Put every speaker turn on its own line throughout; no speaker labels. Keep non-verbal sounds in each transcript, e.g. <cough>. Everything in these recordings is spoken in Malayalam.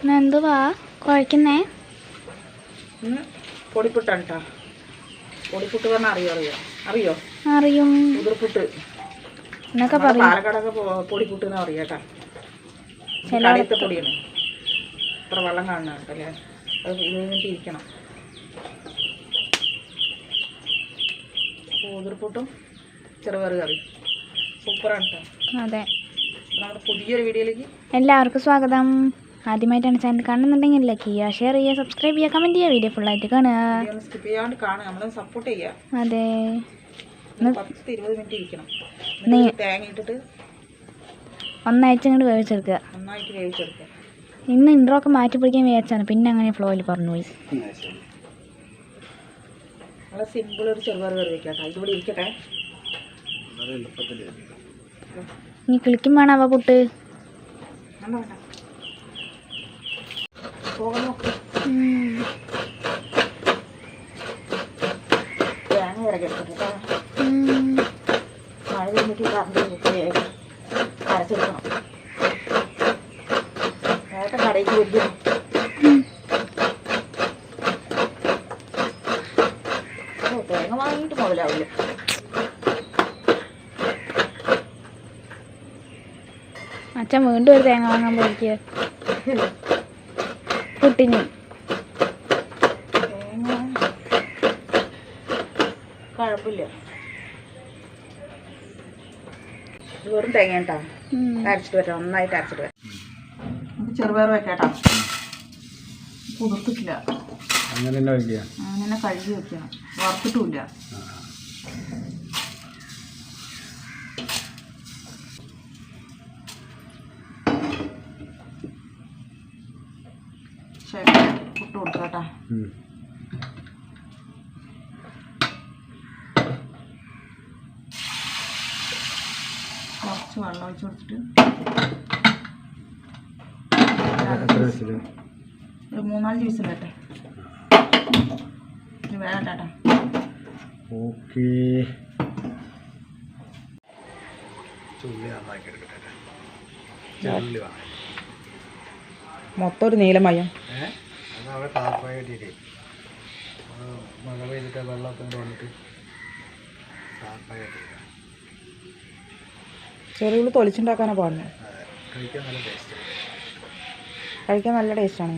എന്തുവാ കുഴക്കുന്നേ
പൊടിപ്പുട്ടാണ് കേട്ടോ പൊടിപ്പുട്ട് പറഞ്ഞാൽ അറിയോ അറിയോ? അറിയോ?
അറിയും.
ഉതിർപ്പുട്ട്
എന്നൊക്കെ പറയും.
പാലക്കാടൊക്കെ പൊടിപ്പുട്ട് എന്ന് പറയാം കേട്ടോ. കടയത്തെ പൊടിയാണ്. ഇത്ര വെള്ളം കാണുന്ന കേട്ടല്ലേ അത് ഇത് കഴിഞ്ഞിട്ട് ഇരിക്കണം. കുതിർപ്പുട്ടും ചെറുപയറ് കറി. സൂപ്പറാണ് കേട്ടോ
അതെ.
നമ്മുടെ പുതിയൊരു വീഡിയോയിലേക്ക്
എല്ലാവർക്കും സ്വാഗതം. ആദ്യമായിട്ടാണ് ചാനൽ കാണുന്നുണ്ടെങ്കിൽ ലൈക്ക് ചെയ്യുക. ഷെയർ ചെയ്യുക സബ്സ്ക്രൈബ് ചെയ്യുക കമന്റ് ചെയ്യുക. വീഡിയോ ഫുള്ളായിട്ട് കാണുക.
വീഡിയോ സ്കിപ്പ് ചെയ്യാണ്ട് കാണുക. നമ്മൾ സപ്പോർട്ട് ചെയ്യുക.
അതെ. ഒന്നാഴ്ച ഇങ്ങോട്ട് വേവിച്ചെടുക്കുക. ഇന്ന് ഇൻട്രോ ഒക്കെ മാറ്റി പിടിക്കാൻ വിചാരിച്ചാണ്. പിന്നെ അങ്ങനെ ഫ്ലോയിൽ പറഞ്ഞു പോയി.
നല്ല സിമ്പിൾ ഒരു ചെറുപയർ കറി വെക്കാം ഇരിക്കട്ടെ.
ഇനി കിളിക്കും വേണം അവ പുട്ട്.
വേണ്ട. പോകാൻ നോക്ക് തേങ്ങ ഇറക്കിയെടുക്കട്ടെ കേട്ടോ. മഴ കഴിഞ്ഞിട്ട് കറണ്ട് അരച്ചെടുക്കണം നേരത്തെ കടയ്ക്ക് ഓ തേങ്ങ വാങ്ങിയിട്ട് മുതലാവില്ല.
അച്ഛൻ വീണ്ടും ഒരു തേങ്ങ വാങ്ങാൻ പോയിരിക്കുക <laughs>
കുഴപ്പമില്ല. ഇത് വെറും തേങ്ങ കേട്ടോ. അരച്ചിട്ട് വരാം നന്നായിട്ട് അരച്ചിട്ട് വരാം നമുക്ക് ചെറുപയർ വെക്കാട്ടോ കുതിർത്തിട്ടില്ല.
അങ്ങനെ
അങ്ങനെ കഴുകി വെക്കണം. വറുത്തിട്ടുമില്ല. ശരി പുട്ട് കൊടുക്കാം കേട്ടോ കുറച്ച് വെള്ളം ഒഴിച്ച് കൊടുത്തിട്ട് ഒരു മൂന്നാൽ ദിവസം കേട്ടെ. ഇത് വേണം കേട്ടോ.
ഓക്കേ. ചുള്ളി നന്നാക്കി എടുക്കട്ടെ ചുള്ളി വേണം.
മൊത്തം ഒരു നീലമയം.
മഴ പെയ്തിട്ട് വെള്ളമൊക്കെ കൊണ്ട് വന്നിട്ട് ടാപ്പായി കെട്ടിയില്ല
ചെറിയ ഉള്ളി തൊലിച്ചുണ്ടാക്കാനാണ് പാടുന്നത്
കഴിക്കാൻ നല്ല
ടേസ്റ്റാണ്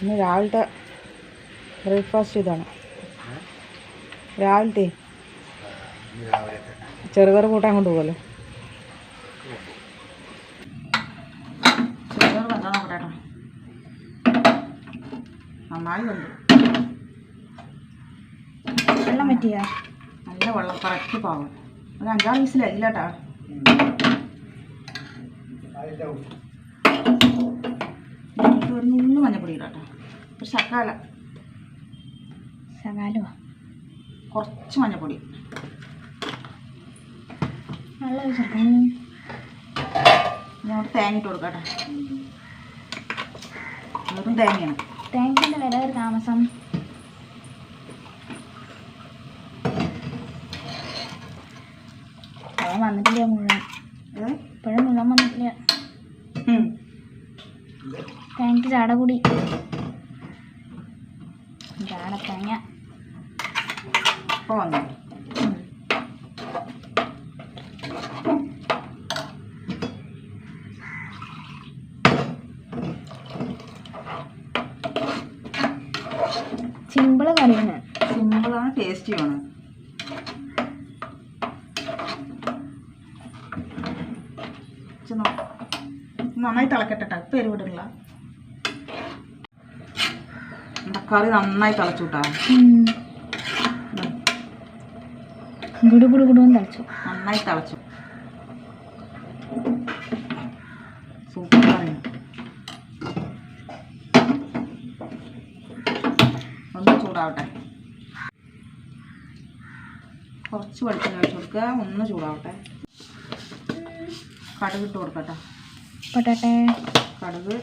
ഇന്ന് രാവിലത്തെ ബ്രേക്ക്ഫാസ്റ്റ് ഇതാണ്. രാവിലത്തെ.
രാവിലത്തെ
ചെറുകറി കൂട്ടാൻ കൊണ്ടുപോകല്ലോ? ചെറുകറി നോക്കട്ടെ. നന്നായി വെന്തു.
വെള്ളം പറ്റിയ
നല്ല വെള്ളം കറക്റ്റ് പാവം. ഒരു അഞ്ചാറ് വയസ്സിലായില്ല കേട്ടോ ഒരു നുള്ളു മഞ്ഞപ്പൊടി ഒരു ശക്കാല കുറച്ച് മഞ്ഞപ്പൊടി.
വെള്ളം ഒഴിച്ചെടുക്കാം
ഞാൻ തേങ്ങ ഇട്ട് കൊടുക്കട്ടെ കേട്ടോ. വെറും തേങ്ങയാണ്.
തേങ്ങന്റെ വില ഒരു താമസം. വന്നിട്ടില്ല മുഴുവൻ? ഇപ്പോഴും മുഴുവൻ വന്നിട്ടില്ല.
ഉം.
ചാട കൂടി ചാടത്തേങ്ങ തേങ്ങ
ഇപ്പൊ വന്നു. നന്നായി തിളക്കട്ടെ കേട്ടോ ഇപ്പം എരിവിടില്ല കറി നന്നായി തിളച്ചു കേട്ടോ
ഗുഡു ഗുഡുന്ന്
നന്നായി തിളച്ചു. സൂപ്പർ കറി. ഒന്ന് ചൂടാവട്ടെ. കുറച്ച് വെളിച്ചെണ്ണ ഒഴിച്ചു കൊടുക്കുക. ഒന്ന് ചൂടാവട്ടെ. കടുകിട്ട് കൊടുക്കട്ടെ.
പൊട്ടാട്ടെ.
കടുക്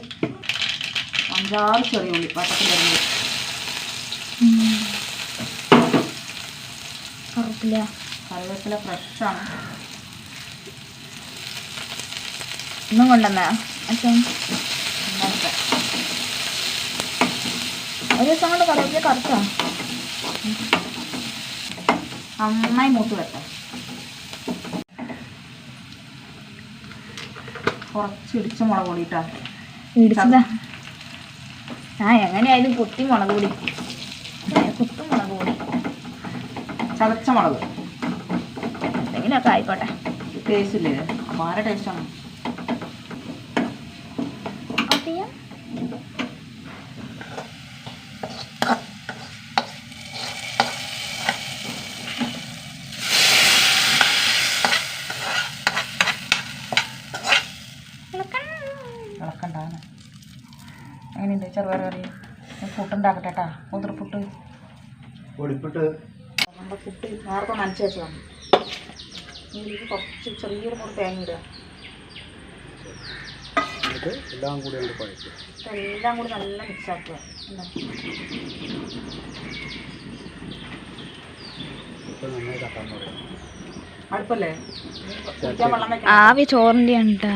അഞ്ചാറ് ചെറിയ ഉള്ളി വട്ടത്തിലരിഞ്ഞ്
കറുപ്പില്ല
കറി കറിവേപ്പില ഫ്രഷാണ്.
ഇന്നും കൊണ്ടുവന്നാ? അച്ഛൻ? ഒരു ദിവസം കൊണ്ട് കറിവേപ്പില കറുത്താ?
നന്നായി മൂത്ത് വെട്ടെ കുറച്ച് ഇടിച്ച മുളക് പൊടി
ഇടിച്ചതാ? ആ എങ്ങനെയായാലും കുത്തി മുളക് പൊടി. കുത്തും മുളക് പൊടി.
ചതച്ച മുളക്.
എന്തെങ്കിലുമൊക്കെ ആയിക്കോട്ടെ.
ടേസ്റ്റ് ഇല്ലേ? അപാര ടേസ്റ്റാണ് ചെറുപയർ കറി ഞാൻ പുട്ടുണ്ടാക്കട്ടെ കേട്ടാ മുതിർപ്പുട്ട്
പൊടിപ്പുട്ട്.
നമ്മുടെ പുട്ട് നേരത്തെ നനച്ച് വെച്ചതാണ് ഇതിലേക്ക് കുറച്ച് ചെറിയൊരു മുറി തേങ്ങ ഇടുക.
എല്ലാം കൂടി
എല്ലാം കൂടി നല്ല മിക്സ് ആക്കുക. എന്താ?
ഇപ്പം നന്നായി തട്ടാൻ പറയും
അടുപ്പല്ലേ?
ആവി ചോറിന്റെ ആണ് കേട്ടോ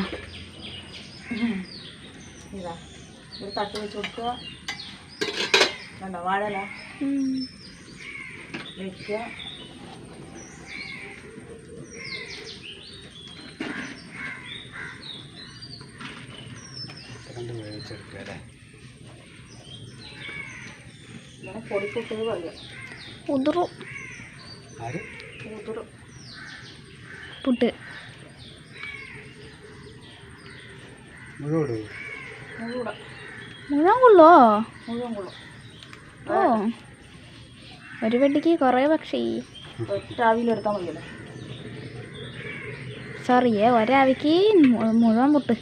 ഇതാ. ഒരു തട്ട് വെച്ച് കൊടുക്കുക. വേണ്ട വാഴല വെക്കുക ഇങ്ങനെ പൊടിപ്പുട്ട് പറയുക
ഉതിറു
ആര്?
ഊതുറ്
പുട്ട്.
മുഴുവൻ
മുഴുവൻ
മുഴുവൻ കൊള്ളോ
മുഴുവൻ കൊള്ളും
ഓ. ഒരു വെടിക്ക് കുറേ പക്ഷേ.
മതിയല്ലോ.
സോറിയേ ഒരാവിക്ക് മുഴുവൻ പൊട്ട്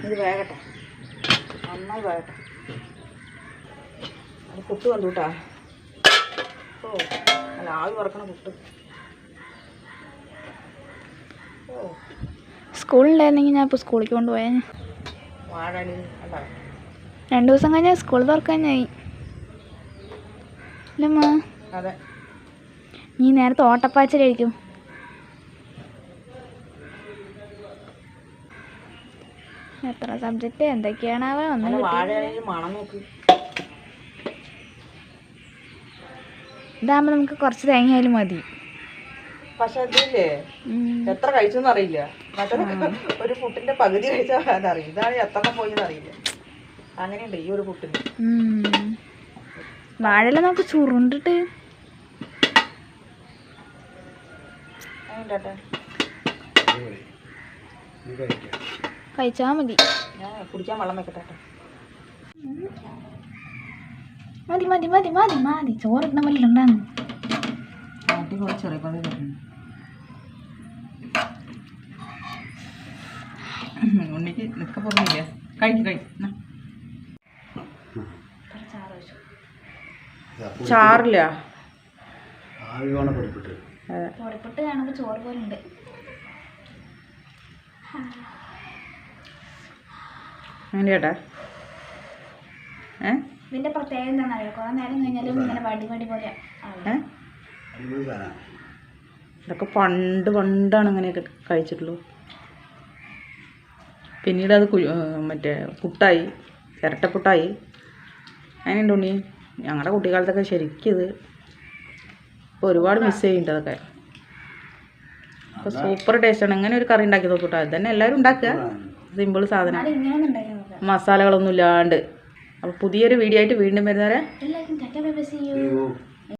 ഇത് വേകട്ടെ നന്നായി വേകട്ടെ അത് പുട്ട് വന്നു കേട്ടാ ഓ അല്ല ആവി വറക്കണ പുട്ട്. ഓ.
സ്കൂളുണ്ടായിരുന്നെങ്കിൽ ഞാൻ ഇപ്പോൾ സ്കൂളിലേക്ക് കൊണ്ടുപോയാൽ
അല്ല
രണ്ട് ദിവസം കഴിഞ്ഞാൽ സ്കൂൾ തുറക്കാനായി
അതെ.
നീ നേരത്തെ ഓട്ടപ്പാച്ചിലായിരിക്കും എത്ര സബ്ജക്റ്റ് എന്തൊക്കെയാണ്
നല്ല
ഒന്നും ഇതാകുമ്പോൾ നമുക്ക് കുറച്ച് തേങ്ങയായാലും മതി.
പക്ഷെ അതില്ലേ എത്ര കഴിച്ചെന്ന് അറിയില്ല. മറ്റേ ഒരു പുട്ടിന്റെ പകുതി കഴിച്ചാൽ അതറിയില്ല ഇതാണ് എത്ര പോയിന്ന് അറിയില്ല. അങ്ങനെയുണ്ട് ഈ ഒരു പുട്ടിന്.
വാഴല നമുക്ക് ചുരുണ്ടിട്ട്. കഴിച്ചാ മതി.
ഞാൻ കുടിക്കാൻ വെള്ളം വെക്കട്ടെ ട്ടോ.
മതി മതി മതി മതി മതി. ചോറിട്ട പോലെ ഉണ്ടാന്ന്
ചെറിയ പതി തരുന്നു ഉണ്ണിക്ക് നിൽക്ക പോകുന്നില്ല കഴിക്ക് കഴി എന്നാ. ചാറില്ല
പൊടിപ്പിട്ട്
കാണുമ്പോൾ ചോറ് പോലെ ഉണ്ട്.
അങ്ങനെ ചേട്ടാ ഏ?
ഇതിന്റെ പ്രത്യേകത എന്താണെന്നറിയോ? കുറെ നേരം കഴിഞ്ഞാലും ഇങ്ങനെ വടി വടി പോലെ ആവും.
ഏ
അടിപൊളി സാധനം
ഇതൊക്കെ പണ്ട് പണ്ടാണ് അങ്ങനെയൊക്കെ കഴിച്ചിട്ടുള്ളൂ. പിന്നീട് അത് മറ്റേ പുട്ടായി ചിരട്ടപ്പുട്ടായി. അങ്ങനെയുണ്ട് ഉണ്ണി. ഞങ്ങളുടെ കുട്ടിക്കാലത്തൊക്കെ ശരിക്കും ഇത് ഇപ്പോൾ ഒരുപാട് മിസ് ചെയ്യുന്നുണ്ട് അതൊക്കെ. അപ്പോൾ സൂപ്പർ ടേസ്റ്റാണ് ഇങ്ങനെ ഒരു കറി ഉണ്ടാക്കി നോക്കൂട്ടോ അത് തന്നെ എല്ലാവരും ഉണ്ടാക്കുക. സിമ്പിൾ സാധനം. മസാലകളൊന്നും ഇല്ലാണ്ട്. അപ്പോൾ പുതിയൊരു വീഡിയോ ആയിട്ട് വീണ്ടും വരുന്നവരെ